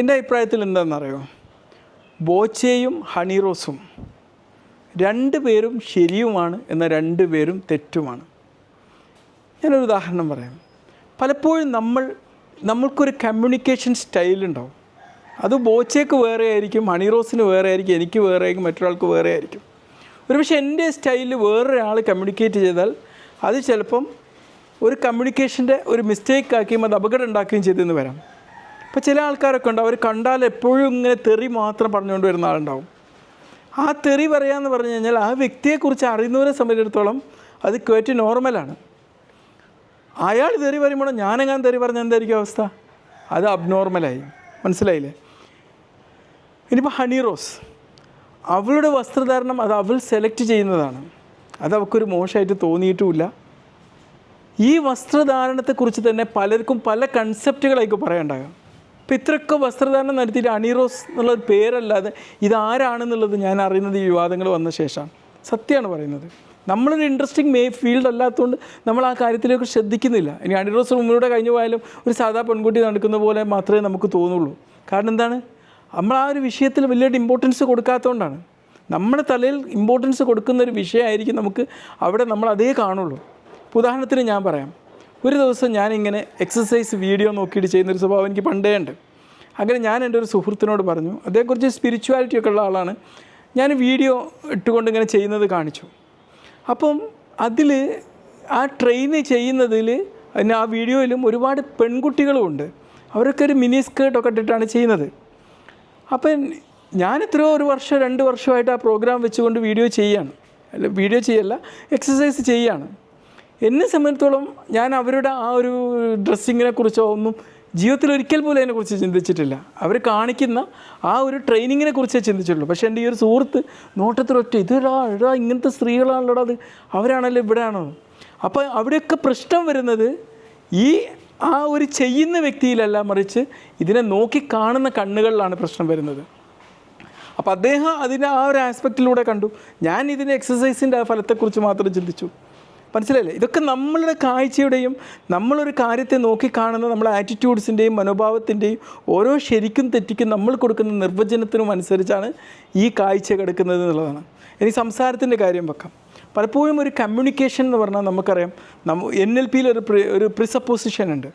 എന്റെ അഭിപ്രായത്തിൽ എന്താണെന്നറിയോ? ബോച്ചയും ഹണിറോസും രണ്ട് പേരും ശരിയുമാണ് എന്ന രണ്ട് പേരും തെറ്റുമാണ്. ഞാനൊരു ഉദാഹരണം പറയാം. പലപ്പോഴും നമ്മൾ നമ്മൾക്കൊരു കമ്മ്യൂണിക്കേഷൻ സ്റ്റൈലുണ്ടാവും അത് ബോച്ചയ്ക്ക് വേറെ ആയിരിക്കും ഹണിറോസിന് വേറെ ആയിരിക്കും എനിക്ക് വേറെ ആയിരിക്കും മറ്റൊരാൾക്ക് വേറെ ആയിരിക്കും. ഒരുപക്ഷെ എന്റെ സ്റ്റൈലിൽ വേറൊരാൾ കമ്മ്യൂണിക്കേറ്റ് ചെയ്താൽ അത് ചിലപ്പം ഒരു കമ്മ്യൂണിക്കേഷന്റെ ഒരു മിസ്റ്റേക്ക് ആക്കുകയും അത് അപകടം ഉണ്ടാക്കുകയും ചെയ്തെന്ന് വരാം. ഇപ്പോൾ ചില ആൾക്കാരൊക്കെ ഉണ്ട് അവർ കണ്ടാൽ എപ്പോഴും ഇങ്ങനെ തെറി മാത്രം പറഞ്ഞുകൊണ്ട് വരുന്ന ആളുണ്ടാവും. ആ തെറി പറയാമെന്ന് പറഞ്ഞു കഴിഞ്ഞാൽ ആ വ്യക്തിയെക്കുറിച്ച് അറിയുന്നവരെ സംബന്ധിച്ചിടത്തോളം അത് കയറ്റി നോർമലാണ് അയാൾ തെറി പറയുമ്പോൾ ഞാനെങ്ങാൻ തെറി പറഞ്ഞാൽ എന്തായിരിക്കും അവസ്ഥ? അത് അബ്നോർമലായി മനസ്സിലായില്ലേ? ഇനിയിപ്പോൾ ഹണി റോസ് അവളുടെ വസ്ത്രധാരണം അത് അവൾ സെലക്ട് ചെയ്യുന്നതാണ്. അത് അവൾക്കൊരു മോശമായിട്ട് തോന്നിയിട്ടുമില്ല. ഈ വസ്ത്രധാരണത്തെക്കുറിച്ച് തന്നെ പലർക്കും പല കൺസെപ്റ്റുകളായിരിക്കും പറയാനുണ്ടാകാം ഇപ്പം ഇത്രയൊക്കെ വസ്ത്രധാരണം നടത്തിയിട്ട് അണിറോസ് എന്നുള്ള പേരല്ലാതെ ഇതാരാണെന്നുള്ളത് ഞാൻ അറിയുന്നത് ഈ വിവാദങ്ങൾ വന്ന ശേഷമാണ്. സത്യമാണ് പറയുന്നത്. നമ്മളൊരു ഇൻട്രസ്റ്റിംഗ് മേ ഫീൽഡ് അല്ലാത്തതുകൊണ്ട് നമ്മൾ ആ കാര്യത്തിലേക്ക് ശ്രദ്ധിക്കുന്നില്ല. ഇനി അണിറോസ് റൂമിലൂടെ കഴിഞ്ഞു പോയാലും ഒരു സാധാ പെൺകുട്ടി നടക്കുന്ന പോലെ മാത്രമേ നമുക്ക് തോന്നുള്ളൂ. കാരണം എന്താണ്? നമ്മൾ ആ ഒരു വിഷയത്തിൽ വലിയൊരു ഇമ്പോർട്ടൻസ് കൊടുക്കാത്തതുകൊണ്ടാണ് നമ്മുടെ തലയിൽ ഇമ്പോർട്ടൻസ് കൊടുക്കുന്ന ഒരു വിഷയമായിരിക്കും നമുക്ക് അവിടെ നമ്മൾ അതേ കാണുള്ളൂ. ഉദാഹരണത്തിന് ഞാൻ പറയാം. ഒരു ദിവസം ഞാനിങ്ങനെ എക്സസൈസ് വീഡിയോ നോക്കിയിട്ട് ചെയ്യുന്നൊരു സ്വഭാവം എനിക്ക് പണ്ടേ ഉണ്ട്. അങ്ങനെ ഞാൻ എന്റെ ഒരു സുഹൃത്തിനോട് പറഞ്ഞു അതേക്കുറിച്ച് സ്പിരിച്വാലിറ്റി ഒക്കെ ഉള്ള ആളാണ്. ഞാൻ വീഡിയോ ഇട്ടുകൊണ്ട് ഇങ്ങനെ ചെയ്യുന്നത് കാണിച്ചു. അപ്പം അതിൽ ആ ട്രെയിൻ ചെയ്യുന്നതിൽ പിന്നെ ആ വീഡിയോയിലും ഒരുപാട് പെൺകുട്ടികളും ഉണ്ട്. അവരൊക്കെ ഒരു മിനി സ്കേർട്ടൊക്കെ ഇട്ടിട്ടാണ് ചെയ്യുന്നത്. അപ്പം ഞാൻ എത്രയോ ഒരു വർഷം രണ്ട് വർഷമായിട്ട് ആ പ്രോഗ്രാം വെച്ചുകൊണ്ട് വീഡിയോ ചെയ്യാണ് അല്ല വീഡിയോ ചെയ്യല്ല എക്സസൈസ് ചെയ്യാണ് എന്നെ സംബന്ധിച്ചിടത്തോളം ഞാൻ അവരുടെ ആ ഒരു ഡ്രസ്സിങ്ങിനെ കുറിച്ചോ ഒന്നും ജീവിതത്തിൽ ഒരിക്കൽ പോലും അതിനെക്കുറിച്ച് ചിന്തിച്ചിട്ടില്ല. അവർ കാണിക്കുന്ന ആ ഒരു ട്രെയിനിങ്ങിനെ കുറിച്ചേ ചിന്തിച്ചിട്ടുള്ളൂ. പക്ഷേ എന്റെ ഈ ഒരു സുഹൃത്ത് നോട്ടത്തിലൊറ്റ ഇതെടാ എടാ ഇങ്ങനത്തെ സ്ത്രീകളാണല്ലോടാ അത് അവരാണല്ലോ ഇവിടെയാണോ? അപ്പോൾ അവിടെയൊക്കെ പ്രശ്നം വരുന്നത് ഈ ആ ഒരു ചെയ്യുന്ന വ്യക്തിയിലല്ല മറിച്ച് ഇതിനെ നോക്കി കാണുന്ന കണ്ണുകളിലാണ് പ്രശ്നം വരുന്നത്. അപ്പോൾ അദ്ദേഹം അതിനെ ആ ഒരു ആസ്പെക്റ്റിലൂടെ കണ്ടു. ഞാൻ ഇതിന്റെ എക്സസൈസിന്റെ ഫലത്തെക്കുറിച്ച് മാത്രം ചിന്തിച്ചു. മനസ്സിലായില്ലേ? ഇതൊക്കെ നമ്മളുടെ കാഴ്ചയുടെയും നമ്മളൊരു കാര്യത്തെ നോക്കിക്കാണുന്ന നമ്മളെ ആറ്റിറ്റ്യൂഡ്സിന്റെയും മനോഭാവത്തിന്റെയും ഓരോ ശരിക്കും തെറ്റിക്കും നമ്മൾ കൊടുക്കുന്ന നിർവചനത്തിനും അനുസരിച്ചാണ് ഈ കാഴ്ച കിടക്കുന്നത് എന്നുള്ളതാണ്. ഇനി സംസാരത്തിന്റെ കാര്യം വെക്കാം. പലപ്പോഴും ഒരു കമ്മ്യൂണിക്കേഷൻ എന്ന് പറഞ്ഞാൽ നമുക്കറിയാം നമ്മ എൻ എൽ പിയിൽ ഒരു പ്രി ഒരു പ്രിസപ്പോസിഷൻ ഉണ്ട്.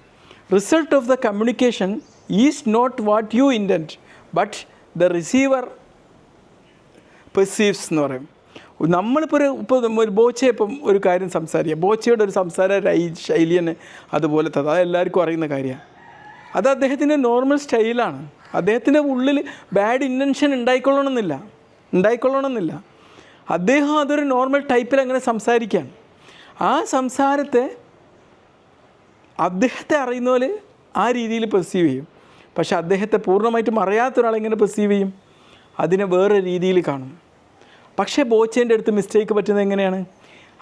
Result of the communication is not what you intent but the receiver perceives എന്ന് പറയും. നമ്മളിപ്പോൾ ഒരു ഇപ്പോൾ ഒരു ബോച്ചയെ ഇപ്പം ഒരു കാര്യം സംസാരിക്കുക ബോച്ചയുടെ ഒരു സംസാര രൈ- ശൈലി തന്നെ അതുപോലത്തെ അത് എല്ലാവർക്കും അറിയുന്ന കാര്യമാണ്. അത് അദ്ദേഹത്തിന്റെ നോർമൽ സ്റ്റൈലാണ് അദ്ദേഹത്തിന്റെ ഉള്ളിൽ ബാഡ് ഇന്റൻഷൻ ഉണ്ടായിക്കൊള്ളണമെന്നില്ല. ഉണ്ടായിക്കൊള്ളണമെന്നില്ല. അദ്ദേഹം അതൊരു നോർമൽ ടൈപ്പിൽ അങ്ങനെ സംസാരിക്കുകയാണ് ആ സംസാരത്തെ അദ്ദേഹത്തെ അറിയുന്ന പോലെ ആ രീതിയിൽ പെർസീവ് ചെയ്യും. പക്ഷേ അദ്ദേഹത്തെ പൂർണമായിട്ടും അറിയാത്ത ഒരാളെങ്ങനെ പെർസീവ് ചെയ്യും? അതിനെ വേറെ രീതിയിൽ കാണും. പക്ഷേ ബോച്ചേന്റെ അടുത്ത് മിസ്റ്റേക്ക് പറ്റുന്നത് എങ്ങനെയാണ്?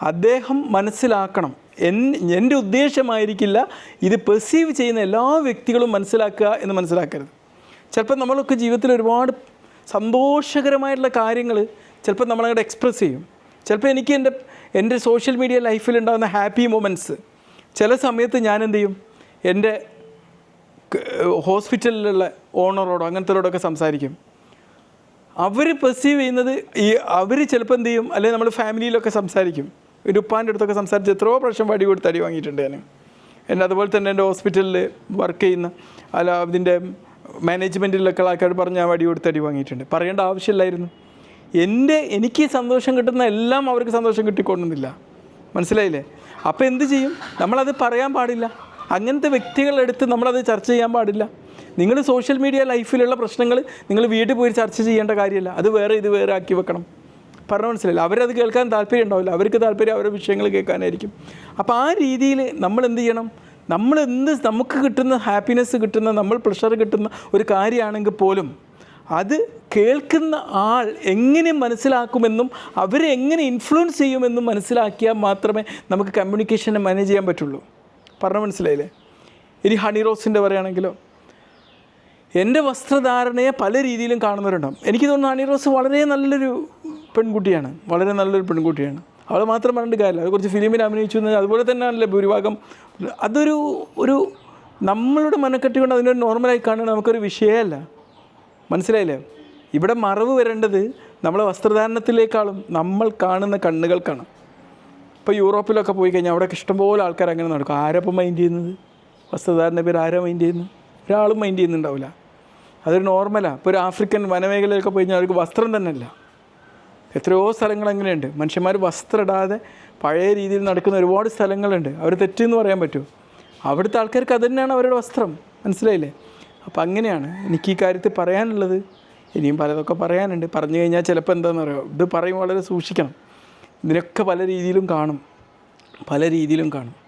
അദ്ദേഹം മനസ്സിലാക്കണം. എൻ എന്റെ ഉദ്ദേശമായിരിക്കില്ല ഇത് പെർസീവ് ചെയ്യുന്ന എല്ലാ വ്യക്തികളും മനസ്സിലാക്കുക എന്ന് മനസ്സിലാക്കരുത്. ചിലപ്പോൾ നമ്മളൊക്കെ ജീവിതത്തിൽ ഒരുപാട് സന്തോഷകരമായിട്ടുള്ള കാര്യങ്ങൾ ചിലപ്പോൾ നമ്മളങ്ങോട്ട് എക്സ്പ്രസ് ചെയ്യും. ചിലപ്പോൾ എനിക്ക് എന്റെ എന്റെ സോഷ്യൽ മീഡിയ ലൈഫിൽ ഉണ്ടാകുന്ന ഹാപ്പി മൊമെന്റ്സ് ചില സമയത്ത് ഞാൻ എന്ത് ചെയ്യും? എന്റെ ഹോസ്പിറ്റലിലുള്ള ഓണറോടോ അങ്ങനത്തെ സംസാരിക്കും. അവർ പെർസീവ് ചെയ്യുന്നത് ഈ അവർ ചിലപ്പോൾ എന്ത് ചെയ്യും? അല്ലെങ്കിൽ നമ്മൾ ഫാമിലിയിലൊക്കെ സംസാരിക്കും. ഒരു ഉപ്പാന്റെ അടുത്തൊക്കെ സംസാരിച്ച് എത്രയോ പ്രാവശ്യം വടി കൊടുത്ത് അടി വാങ്ങിയിട്ടുണ്ട് ഞാൻ എന്റെ അതുപോലെ തന്നെ എന്റെ ഹോസ്പിറ്റലിൽ വർക്ക് ചെയ്യുന്ന അല്ല അതിന്റെ മാനേജ്മെന്റിലൊക്കെ ആൾക്കാർ പറഞ്ഞ് ഞാൻ വടി കൊടുത്ത് അടി വാങ്ങിയിട്ടുണ്ട്. പറയേണ്ട ആവശ്യമില്ലായിരുന്നു. എന്റെ എനിക്ക് സന്തോഷം കിട്ടുന്ന എല്ലാം അവർക്ക് സന്തോഷം കിട്ടിക്കൊള്ളുന്നില്ല. മനസ്സിലായില്ലേ? അപ്പോൾ എന്ത് ചെയ്യും? നമ്മളത് പറയാൻ പാടില്ല. അങ്ങനത്തെ വ്യക്തികളെടുത്ത് നമ്മളത് ചർച്ച ചെയ്യാൻ പാടില്ല. നിങ്ങൾ സോഷ്യൽ മീഡിയ ലൈഫിലുള്ള പ്രശ്നങ്ങൾ നിങ്ങൾ വീട്ടിൽ പോയി ചർച്ച ചെയ്യേണ്ട കാര്യമല്ല. അത് വേറെ ഇത് വേറെ ആക്കി വെക്കണം. പറഞ്ഞ മനസ്സിലായില്ല? അവരത് കേൾക്കാൻ താല്പര്യം ഉണ്ടാവില്ല. അവർക്ക് താല്പര്യം അവരുടെ വിഷയങ്ങൾ കേൾക്കാനായിരിക്കും. അപ്പോൾ ആ രീതിയിൽ നമ്മൾ എന്ത് ചെയ്യണം? നമ്മൾ എന്ത് നമുക്ക് കിട്ടുന്ന ഹാപ്പിനെസ് കിട്ടുന്ന നമ്മൾ പ്രഷർ കിട്ടുന്ന ഒരു കാര്യമാണെങ്കിൽ പോലും അത് കേൾക്കുന്ന ആൾ എങ്ങനെ മനസ്സിലാക്കുമെന്നും അവരെ എങ്ങനെ ഇൻഫ്ലുവൻസ് ചെയ്യുമെന്നും മനസ്സിലാക്കിയാൽ മാത്രമേ നമുക്ക് കമ്മ്യൂണിക്കേഷനെ മാനേജ് ചെയ്യാൻ പറ്റുള്ളൂ. പറഞ്ഞു മനസ്സിലായില്ലേ? ഇനി ഹണി റോസിന്റെ പറയുകയാണെങ്കിലോ? എന്റെ വസ്ത്രധാരണയെ പല രീതിയിലും കാണുന്നവരുണ്ടാവും. എനിക്ക് തോന്നുന്നു ഹണി റോസ് വളരെ നല്ലൊരു പെൺകുട്ടിയാണ്. വളരെ നല്ലൊരു പെൺകുട്ടിയാണ്. അവൾ മാത്രം പറഞ്ഞിട്ട് കാര്യമില്ല. അത് കുറച്ച് ഫിലിമിൽ അഭിനയിച്ചു എന്ന് അതുപോലെ തന്നെയാണല്ലേ ഭൂരിഭാഗം. അതൊരു ഒരു നമ്മളുടെ മനക്കെട്ടി കൊണ്ട് അതിനൊരു നോർമലായി കാണുന്നത് നമുക്കൊരു വിഷയമല്ല. മനസ്സിലായില്ലേ? ഇവിടെ മറവ് വരേണ്ടത് നമ്മളെ വസ്ത്രധാരണത്തിലേക്കാളും നമ്മൾ കാണുന്ന കണ്ണുകൾക്കാണ്. ഇപ്പോൾ യൂറോപ്പിലൊക്കെ പോയി കഴിഞ്ഞാൽ അവിടെയൊക്കെ ഇഷ്ടംപോലെ ആൾക്കാർ അങ്ങനെ നടക്കും. ആരപ്പം മൈൻഡ് ചെയ്യുന്നത്? വസ്ത്രധാരണ പേര് ആരാ മൈൻഡ് ചെയ്യുന്നത്? ഒരാളും മൈൻഡ് ചെയ്യുന്നുണ്ടാവില്ല. അതൊരു നോർമലാണ് ഇപ്പോൾ ഒരു ആഫ്രിക്കൻ വനമേഖലയിലൊക്കെ പോയി കഴിഞ്ഞാൽ അവർക്ക് വസ്ത്രം തന്നെ അല്ല എത്രയോ സ്ഥലങ്ങൾ അങ്ങനെയുണ്ട്. മനുഷ്യന്മാർ വസ്ത്രം ഇടാതെ പഴയ രീതിയിൽ നടക്കുന്ന ഒരുപാട് സ്ഥലങ്ങളുണ്ട്. അവർ തെറ്റെന്ന് പറയാൻ പറ്റുമോ അവിടുത്തെ ആൾക്കാർക്ക് അത് തന്നെയാണ് അവരുടെ വസ്ത്രം. മനസ്സിലായില്ലേ? അപ്പം അങ്ങനെയാണ് എനിക്ക് ഈ കാര്യത്തിൽ പറയാനുള്ളത്. ഇനിയും പലതൊക്കെ പറയാനുണ്ട്. പറഞ്ഞു കഴിഞ്ഞാൽ ചിലപ്പോൾ എന്താണെന്ന് അറിയാം? ഇത് പറയും വളരെ സൂക്ഷിക്കണം. ഇതിനൊക്കെ പല രീതിയിലും കാണും. പല രീതിയിലും കാണും.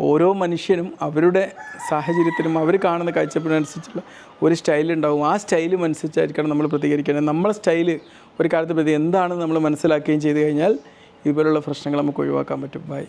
ഓരോ മനുഷ്യനും അവരുടെ സാഹചര്യത്തിനും അവർ കാണുന്ന കാഴ്ചപ്പാടിനനുസരിച്ചുള്ള ഒരു സ്റ്റൈലുണ്ടാവും ആ സ്റ്റൈലും അനുസരിച്ചായിരിക്കണം നമ്മൾ പ്രതികരിക്കേണ്ടത്. നമ്മളെ സ്റ്റൈൽ ഒരു കാലത്ത് പ്രതി എന്താണെന്ന് നമ്മൾ മനസ്സിലാക്കുകയും ചെയ്തു കഴിഞ്ഞാൽ ഇതുപോലുള്ള പ്രശ്നങ്ങൾ നമുക്ക് ഒഴിവാക്കാൻ പറ്റും. ബൈ